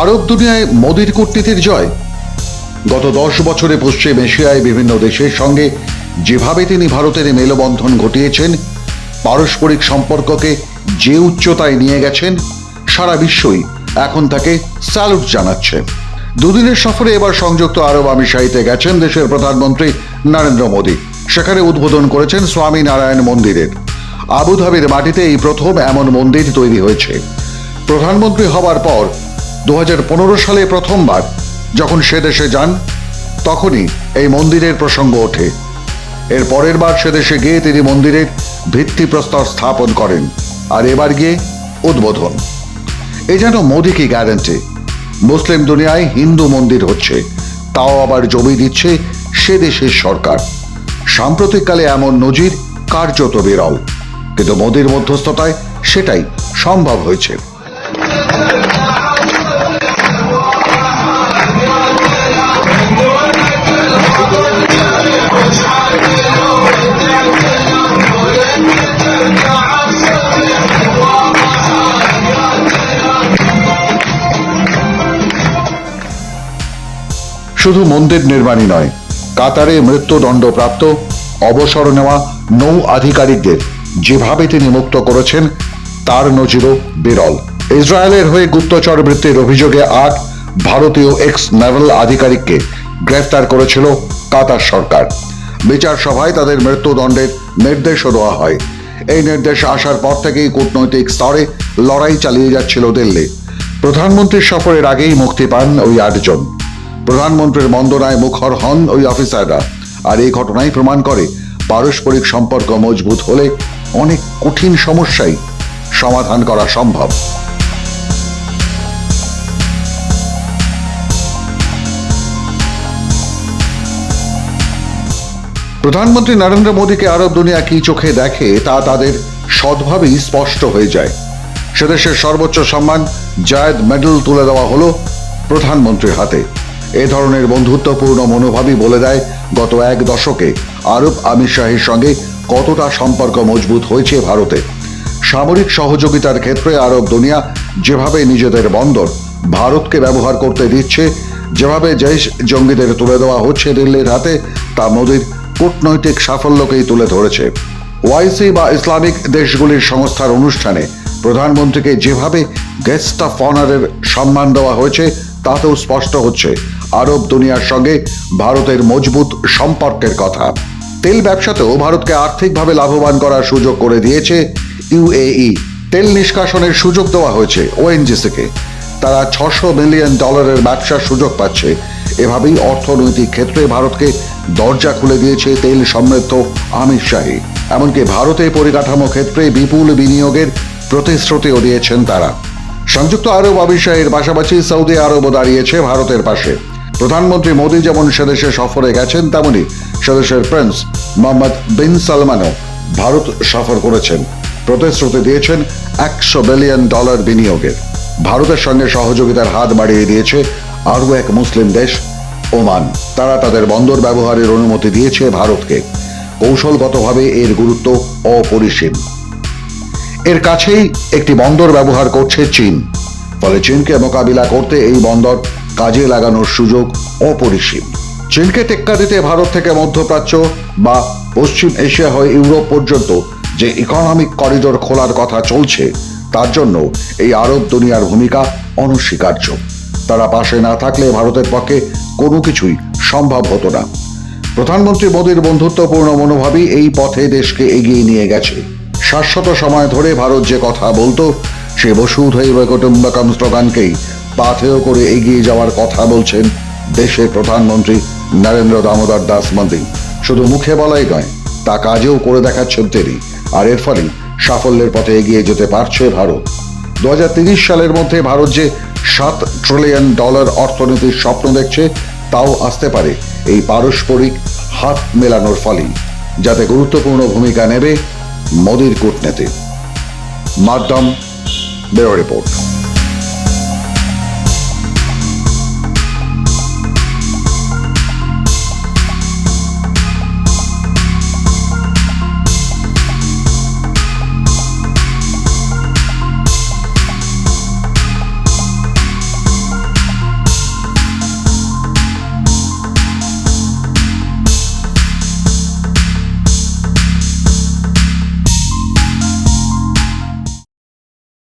আরব দুনিয়ায় মোদির কূটনীতির জয়। গত দশ বছরে পশ্চিম এশিয়ায় বিভিন্ন দেশের সঙ্গে যেভাবে তিনি ভারতের মেলবন্ধন ঘটিয়েছেন, পারস্পরিক সম্পর্ককে যে উচ্চতায় নিয়ে গেছেন, সারা বিশ্বই এখন তাকে স্যালুট জানাচ্ছে। দুদিনের সফরে এবার সংযুক্ত আরব আমিরশাহিতে গেছেন দেশের প্রধানমন্ত্রী নরেন্দ্র মোদী। সেখানে উদ্বোধন করেছেন স্বামী নারায়ণ মন্দিরের। আবুধাবির মাটিতে এই প্রথম এমন মন্দির তৈরি হয়েছে। প্রধানমন্ত্রী হবার পর দু হাজার পনেরো সালে প্রথমবার যখন সে দেশে যান, তখনই এই মন্দিরের প্রসঙ্গ ওঠে। এর পরের বার সে দেশে গিয়ে তিনি মন্দিরের ভিত্তিপ্রস্তর স্থাপন করেন আর এবার গিয়ে উদ্বোধন। এ যেন মোদী কি গ্যারান্টি? মুসলিম দুনিয়ায় হিন্দু মন্দির হচ্ছে, তাও আবার জমি দিচ্ছে সে দেশের সরকার। সাম্প্রতিককালে এমন নজির কার্যত বিরল, কিন্তু মোদীর মধ্যস্থতায় সেটাই সম্ভব হয়েছে। শুধু মন্দির নির্মাণই নয়, কাতারে মৃত্যুদণ্ডপ্রাপ্ত, অবসর নেওয়া নৌ আধিকারিকদের যেভাবে তিনি মুক্ত করেছেন, তার নজিরও বিরল। ইসরায়েলের হয়ে গুপ্তচর বৃত্তির অভিযোগে আট ভারতীয় এক্স নেভাল আধিকারিককে গ্রেফতার করেছিল কাতার সরকার। বিচার সভায় তাদের মৃত্যুদণ্ডের নির্দেশও দেওয়া হয়। এই নির্দেশ আসার পর থেকেই কূটনৈতিক স্তরে লড়াই চালিয়ে যাচ্ছিল দিল্লি। প্রধানমন্ত্রীর সফরের আগেই মুক্তি পান ওই আটজন। প্রধানমন্ত্রীর বন্দনায় মুখর হন ওই অফিসাররা। আর এই ঘটনাই প্রমাণ করে, পারস্পরিক সম্পর্ক মজবুত হলে অনেক কঠিন সমস্যাই সমাধান করা সম্ভব। প্রধানমন্ত্রী নরেন্দ্র মোদীকে আরব দুনিয়া কি চোখে দেখে, তা তাদের সদ্ভাবেই স্পষ্ট হয়ে যায়। সেদেশের সর্বোচ্চ সম্মান, জায়দ মেডেল তুলে দেওয়া হলো প্রধানমন্ত্রীর হাতে। এ ধরনের বন্ধুত্বপূর্ণ মনোভাবই বলে দেয় গত এক দশকে আরব আমির শাহের সঙ্গে কতটা সম্পর্ক মজবুত হয়েছে ভারতে। সামরিক সহযোগিতার ক্ষেত্রে আরব দুনিয়া যেভাবে নিজেদের বন্দর ভারতকে ব্যবহার করতে দিচ্ছে, যেভাবে জৈশ জঙ্গিদের তুলে দেওয়া হচ্ছে দিল্লির হাতে, তা মোদীর কূটনৈতিক সাফল্যকেই তুলে ধরেছে। ওয়াইসি বা ইসলামিক দেশগুলির সংস্থার অনুষ্ঠানে প্রধানমন্ত্রীকে যেভাবে গেস্ট অফ অনারের সম্মান দেওয়া হয়েছে, তাতেও স্পষ্ট হচ্ছে আরব দুনিয়ার সঙ্গে ভারতের মজবুত সম্পর্কের কথা। তেল ব্যবসাতেও ভারতকে আর্থিকভাবে লাভবান করার সুযোগ করে দিয়েছে ইউএই তেল নিষ্কাশনের সুযোগ দেওয়া হয়েছে ওএনজিসিকে। তারা ছশো মিলিয়ন ডলারের ব্যবসার সুযোগ পাচ্ছে। এভাবেই অর্থনৈতিক ক্ষেত্রে ভারতকে দরজা খুলে দিয়েছে তেল সমৃদ্ধ আমির শাহী। এমনকি ভারতে পরিকাঠামো ক্ষেত্রে বিপুল বিনিয়োগের প্রতিশ্রুতিও দিয়েছেন তারা। সংযুক্ত আরব আবির্শাহের পাশাপাশি সৌদি আরবও দাঁড়িয়েছে ভারতের পাশে। প্রধানমন্ত্রী মোদী যেমন সেদেশে সফরে গেছেন, তেমনি সেদেশের প্রিন্স মোহাম্মদ বিন সালমানও ভারত সফর করেছেন। প্রতিশ্রুতি দিয়েছেন একশো বিলিয়ন ডলার বিনিয়োগের। ভারতের সঙ্গে সহযোগিতার হাত বাড়িয়ে দিয়েছে আরও এক মুসলিম দেশ, ওমান। তারা তাদের বন্দর ব্যবহারের অনুমতি দিয়েছে ভারতকে। কৌশলগতভাবে এর গুরুত্ব অপরিসীম। এর কাছেই একটি বন্দর ব্যবহার করছে চীন। ফলে চীনকে মোকাবিলা করতে এই বন্দর কাজে লাগানোর সুযোগ অপরিসীম। চীনকে টেক্কা দিতে ভারত থেকে মধ্যপ্রাচ্য বা পশ্চিম এশিয়া হয়ে ইউরোপ পর্যন্ত যে ইকোনমিক করিডোর খোলার কথা চলছে, তার জন্য এই আরব দুনিয়ার ভূমিকা অনস্বীকার্য। তারা পাশে না থাকলে ভারতের পক্ষে কোনো কিছুই সম্ভব হতো না। প্রধানমন্ত্রী মোদীর বন্ধুত্বপূর্ণ মনোভাবই এই পথে দেশকে এগিয়ে নিয়ে গেছে। শাশ্বত সময় ধরে ভারত যে কথা বলতো, সে বসুধৈব কুটুম্বকম স্লোগানকেই পাথেয় করে এগিয়ে যাওয়ার কথা বলছেন দেশের প্রধানমন্ত্রী নরেন্দ্র দামোদর দাস মোদী শুধু মুখে বলাই নয়, তা কাজেও করে দেখাচ্ছেন তিনি। আর এর ফলে সাফল্যের পথে এগিয়ে যেতে পারছে ভারত। দু সালের মধ্যে ভারত যে সাত ট্রিলিয়ন ডলার অর্থনীতির স্বপ্ন দেখছে, তাও আসতে পারে এই পারস্পরিক হাত মেলানোর ফলেই। যাতে গুরুত্বপূর্ণ ভূমিকা নেবে মোদীর কূটনীতি মাধ্যম ব্যুরো রিপোর্ট।